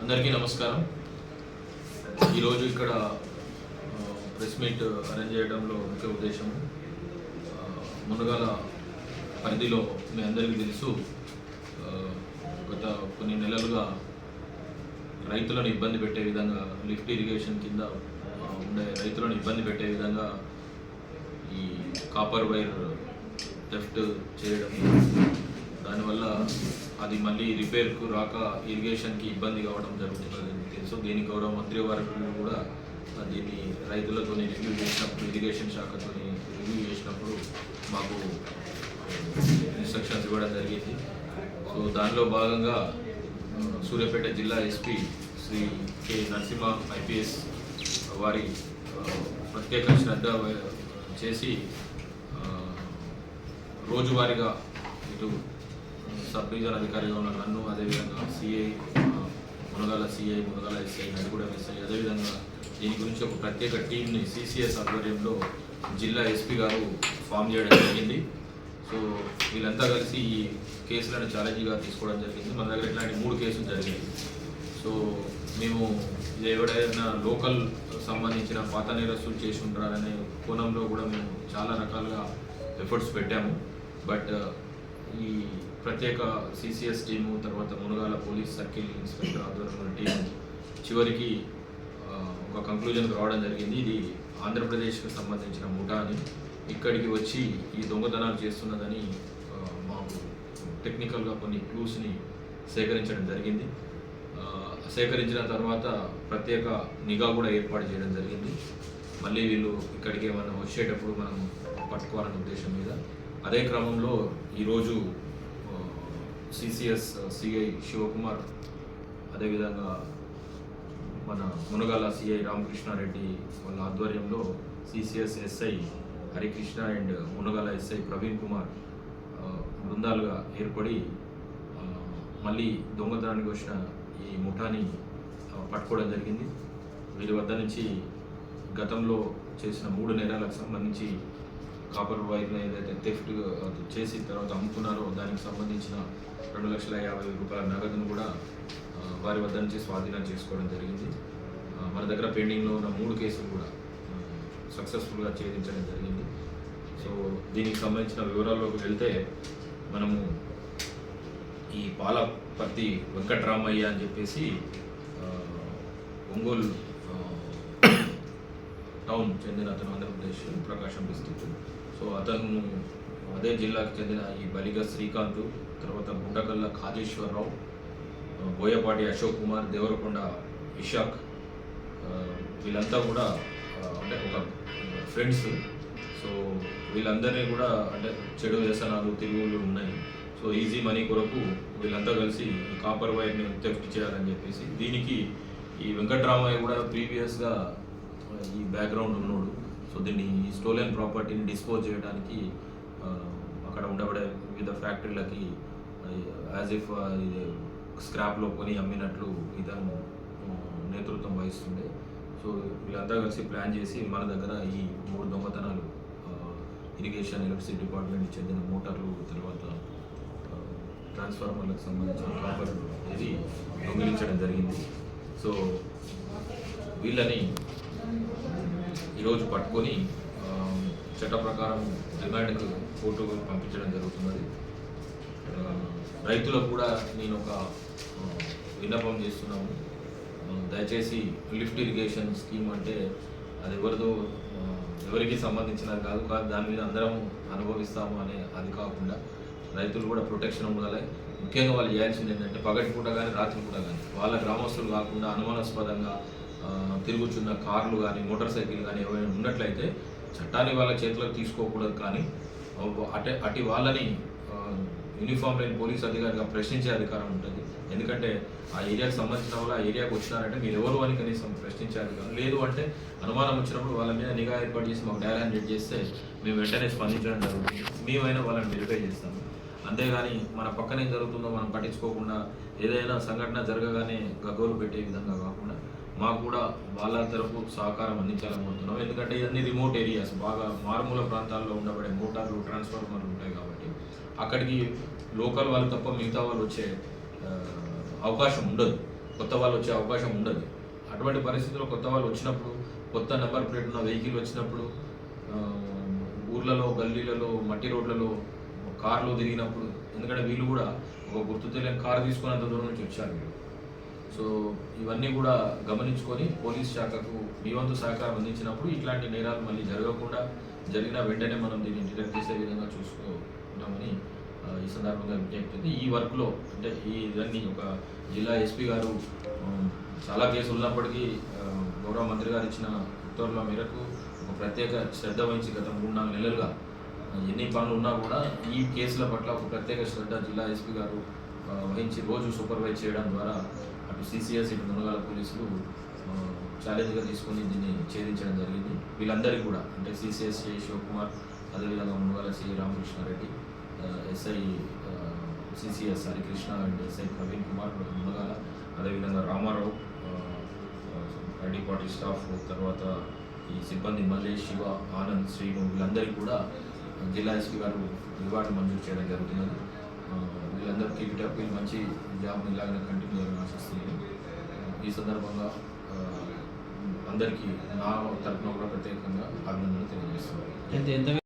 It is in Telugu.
అందరికీ నమస్కారం. ఈరోజు ఇక్కడ ప్రెస్ మీట్ అరేంజ్ చేయడంలో ముఖ్య ఉద్దేశం మునగల మునగాల పరిధిలో మీ అందరికీ తెలుసు గత కొన్ని నెలలుగా రైతులను ఇబ్బంది పెట్టే విధంగా లిఫ్ట్ ఇరిగేషన్ కింద ఉండే రైతులను ఇబ్బంది పెట్టే విధంగా ఈ కాపర్ వైర్ థెఫ్ట్ చేయడం దానివల్ల అది మళ్ళీ రిపేర్కు రాక ఇరిగేషన్కి ఇబ్బంది కావడం జరుగుతున్నది తెలుసు దీని గౌరవ మంత్రి వారికి కూడా దీన్ని రైతులతో రివ్యూ చేసినప్పుడు ఇరిగేషన్ శాఖతో రివ్యూ చేసినప్పుడు మాకు ఇన్స్ట్రక్షన్స్ ఇవ్వడం జరిగింది. సో దానిలో భాగంగా సూర్యాపేట జిల్లా SP Shri K Narasimha IPS వారి ప్రత్యేక శ్రద్ధ చేసి రోజువారీగా ఇటు సబ్ డివిజన్ అధికారిగా ఉన్న నన్ను అదేవిధంగా CI Munagala CI Munagala SI Nadigudem SI అదేవిధంగా దీని గురించి ఒక ప్రత్యేక టీంని సిసిఎస్ ఆధ్వర్యంలో జిల్లా ఎస్పీ గారు ఫామ్ చేయడం జరిగింది. సో వీళ్ళంతా కలిసి ఈ కేసులను ఛాలెంజ్గా తీసుకోవడం జరిగింది. మన దగ్గర ఇట్లాంటి మూడు కేసులు జరిగాయి. సో మేము ఎవడైనా లోకల్ సంబంధించిన పాత నేరస్తులు చేసి ఉంటారనే కోణంలో కూడా మేము చాలా రకాలుగా ఎఫర్ట్స్ పెట్టాము. బట్ ఈ ప్రత్యేక సిసిఎస్ టీము తర్వాత మునగాల పోలీస్ సర్కిల్ ఇన్స్పెక్టర్ ఆధ్వర్యంలో టీం చివరికి ఒక కంక్లూజన్కి రావడం జరిగింది. ఇది ఆంధ్రప్రదేశ్కి సంబంధించిన ముఠా అని. ఇక్కడికి వచ్చి ఈ దొంగతనాలు చేస్తున్నదని మాకు టెక్నికల్గా కొన్ని క్లూస్ని సేకరించడం జరిగింది. సేకరించిన తర్వాత ప్రత్యేక నిఘా కూడా ఏర్పాటు చేయడం జరిగింది. మళ్ళీ వీళ్ళు ఇక్కడికి ఏమన్నా వచ్చేటప్పుడు మనం పట్టుకోవాలనే ఉద్దేశం మీద. అదే క్రమంలో ఈరోజు సిసిఎస్ సిఐ శివకుమార్ అదేవిధంగా మన మునగాల సిఐ రామకృష్ణారెడ్డి వాళ్ళ ఆధ్వర్యంలో CCS SI Harikrishna and Munagala SI Praveen Kumar బృందాలుగా ఏర్పడి మళ్ళీ దొంగతనానికి వచ్చిన ఈ ముఠాని పట్టుకోవడం జరిగింది. వీరి వద్ద నుంచి గతంలో చేసిన మూడు నేరాలకు సంబంధించి కాపర్ వైర్ని ఏదైతే థెఫ్ట్ చేసి తర్వాత అమ్ముకున్నారో దానికి సంబంధించిన రెండు లక్షల యాభై రూపాయల నగదును కూడా వారి వద్ద నుంచి స్వాధీనం చేసుకోవడం జరిగింది. మన దగ్గర పెండింగ్లో ఉన్న మూడు కేసులు కూడా సక్సెస్ఫుల్గా ఛేదించడం జరిగింది. సో దీనికి సంబంధించిన వివరాల్లోకి వెళ్తే మనము ఈ పాలపర్తి వెంకట్రామయ్య అని చెప్పేసి ఒంగోలు టౌన్ చెందిన అతను ఆంధ్రప్రదేశ్ ప్రకాశం డిస్టిక్ సో అతను అదే జిల్లాకు చెందిన ఈ బలిగ శ్రీకాంత్ తర్వాత గుంటకల్ల కాజేశ్వరరావు బోయపాటి అశోక్ కుమార్ దేవరకొండ ఇషాక్ వీళ్ళంతా కూడా అంటే ఒక ఫ్రెండ్స్. సో వీళ్ళందరినీ కూడా అంటే చెడు వ్యసనాలు తిరుగులు ఉన్నాయి. సో ఈజీ మనీ కొరకు వీళ్ళంతా కలిసి కాపర్ వైర్ని థెఫ్ట్ చేయాలని చెప్పేసి దీనికి ఈ వెంకట్రామయ్య కూడా ప్రీవియస్గా ఈ బ్యాక్గ్రౌండ్ ఉన్నాడు. సో దీన్ని ఈ స్టోలెన్ ప్రాపర్టీని డిస్పోజ్ చేయడానికి అక్కడ ఉండబడే వివిధ ఫ్యాక్టరీలకి యాజ్ ఇఫ్ స్క్రాప్లో కొని అమ్మినట్లు ఇతను నేతృత్వం వహిస్తుండే. సో వీళ్ళంతా కలిసి ప్లాన్ చేసి మన దగ్గర ఈ మూడు దొంగతనాలు ఇరిగేషన్ ఎలక్ట్రిసిటీ డిపార్ట్మెంట్కి చెందిన మోటార్లు తర్వాత ట్రాన్స్ఫార్మర్లకు సంబంధించిన కాపర్ ఇది దొంగిలించడం జరిగింది. సో వీళ్ళని ఈరోజు పట్టుకొని చట్ట ప్రకారం రిమాండ్కు కోర్టుకు పంపించడం జరుగుతున్నది. రైతులకు కూడా నేను ఒక విన్నపం చేస్తున్నాము దయచేసి లిఫ్ట్ ఇరిగేషన్ స్కీమ్ అంటే అది ఎవరిదో ఎవరికి సంబంధించినది కాదు కాదు దాని మీద అందరం అనుభవిస్తాము అనే అది కాకుండా రైతులు కూడా ప్రొటెక్షన్ ఉండాలి. ముఖ్యంగా వాళ్ళు చేయాల్సింది ఏంటంటే పగటి పూట కానీ రాత్రి పూట కానీ వాళ్ళ గ్రామస్తులు కాకుండా అనుమానాస్పదంగా తిరుగుచున్న కార్లు కానీ మోటార్ సైకిల్ కానీ ఏమైనా ఉన్నట్లయితే చట్టాన్ని వాళ్ళ చేతిలోకి తీసుకోకూడదు కానీ అటే అటు వాళ్ళని యూనిఫామ్ లేని పోలీస్ అధికారిగా ప్రశ్నించే అధికారం ఉంటుంది. ఎందుకంటే ఆ ఏరియాకి సంబంధించిన వాళ్ళు ఆ ఏరియాకి వచ్చినారంటే మీరు ఎవరు అని కనీసం ప్రశ్నించే అధికారం లేదు అంటే అనుమానం వచ్చినప్పుడు వాళ్ళ మీద నిఘా ఏర్పాటు చేసి మాకు డైల్ హ్యాండ్ చేస్తే మేము వెంటనే స్పందించడం జరుగుతుంది. మేమైనా వాళ్ళని వెరిఫై చేస్తాము. అంతేగాని మన పక్కన ఏం జరుగుతుందో మనం పట్టించుకోకుండా ఏదైనా సంఘటన జరగగానే గగ్గోలు పెట్టే విధంగా కాకుండా మాకు కూడా వాళ్ళ తరపు సహకారం అందించాలనుకుంటున్నాం ఎందుకంటే ఇవన్నీ రిమోట్ ఏరియాస్ బాగా మారుమూల ప్రాంతాల్లో ఉండబడే మోటార్లు ట్రాన్స్ఫార్మర్లు ఉంటాయి కాబట్టి అక్కడికి లోకల్ వాళ్ళు తప్ప మిగతా వాళ్ళు వచ్చే అవకాశం ఉండదు. కొత్త వాళ్ళు వచ్చే అవకాశం ఉండదు. అటువంటి పరిస్థితుల్లో కొత్త వాళ్ళు వచ్చినప్పుడు కొత్త నెంబర్ ప్లేట్ ఉన్న వెహికల్ వచ్చినప్పుడు ఊర్లలో గల్లీలలో మట్టి రోడ్లలో కార్లు తిరిగినప్పుడు ఎందుకంటే వీళ్ళు కూడా ఒక గుర్తు తెలియని కారు తీసుకున్నంత దూరం నుంచి వచ్చారు వీళ్ళు. సో ఇవన్నీ కూడా గమనించుకొని పోలీస్ శాఖకు మీ వంతు సహకారం అందించినప్పుడు ఇట్లాంటి నేరాలు మళ్ళీ జరగకుండా జరిగిన వెంటనే మనం దీన్ని డిటెక్ట్ చేసే విధంగా చూసుకుంటామని ఈ సందర్భంగా విజ్ఞప్తి. ఈ వర్క్లో అంటే ఈ ఇవన్నీ ఒక జిల్లా ఎస్పీ గారు చాలా కేసులు ఉన్నప్పటికీ గౌరవ మంత్రి గారు ఇచ్చిన ఉత్తర్వుల మేరకు ఒక ప్రత్యేక శ్రద్ధ వహించి గత మూడు నాలుగు నెలలుగా ఎన్ని పనులు ఉన్నా కూడా ఈ కేసుల పట్ల ఒక ప్రత్యేక శ్రద్ధ జిల్లా ఎస్పీ గారు వహించి రోజు సూపర్వైజ్ చేయడం ద్వారా సిసిఎస్ ఇటు మునగాల పోలీసులు ఛాలెంజ్గా తీసుకొని దీన్ని ఛేదించడం జరిగింది. వీళ్ళందరికీ కూడా అంటే సిసిఎస్ శివకుమార్ అదేవిధంగా Munagala C Ramakrishna Reddy SI CCS Harikrishna and SI Praveen Kumar Munagala అదేవిధంగా రామారావు ఐడి పార్టీ స్టాఫ్ తర్వాత ఈ సిబ్బంది మల్లేష్ శివ ఆనంద్ శ్రీను వీళ్ళందరికీ కూడా జిల్లా ఎస్పీ గారు రివార్డు మంజూరు చేయడం జరుగుతున్నది. కీప్ ఇట్ అప్ వీళ్ళు మంచి జాబ్ ఇలాగనే కంటిన్యూ చేయాలని ఆశిస్తున్నాను. ఈ సందర్భంగా అందరికీ నా తరఫున కూడా ప్రత్యేకంగా అభినందనలు తెలియజేస్తున్నాను.